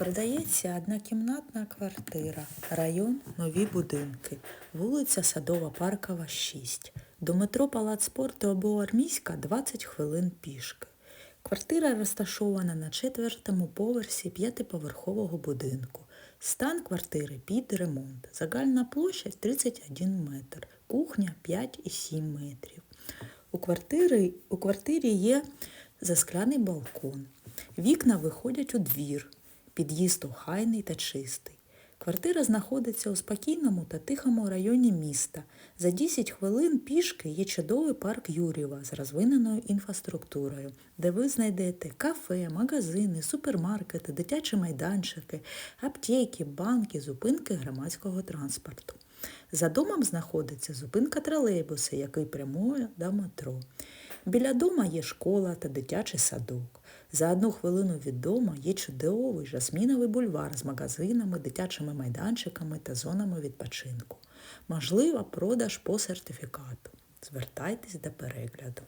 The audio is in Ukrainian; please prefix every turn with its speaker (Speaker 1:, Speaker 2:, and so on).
Speaker 1: Продається однокімнатна квартира, район Нові будинки, вулиця Садова Паркова, 6. До метро Палац спорту або Армійська 20 хвилин пішки. Квартира розташована на четвертому поверсі п'ятиповерхового будинку. Стан квартири під ремонт. Загальна площа 31 метр, кухня 5,7 метрів. У квартири, у квартирі є заскляний балкон. Вікна виходять у двір. Під'їзд охайний та чистий. Квартира знаходиться у спокійному та тихому районі міста. За 10 хвилин пішки є чудовий парк Юрєва з розвиненою інфраструктурою, де ви знайдете кафе, магазини, супермаркети, дитячі майданчики, аптеки, банки, зупинки громадського транспорту. За домом знаходиться зупинка тролейбуса, який прямує до метро. Біля дома є школа та дитячий садок. За одну хвилину від дому є чудовий жасміновий бульвар з магазинами, дитячими майданчиками та зонами відпочинку. Можливо, продаж по сертифікату. Звертайтесь до перегляду.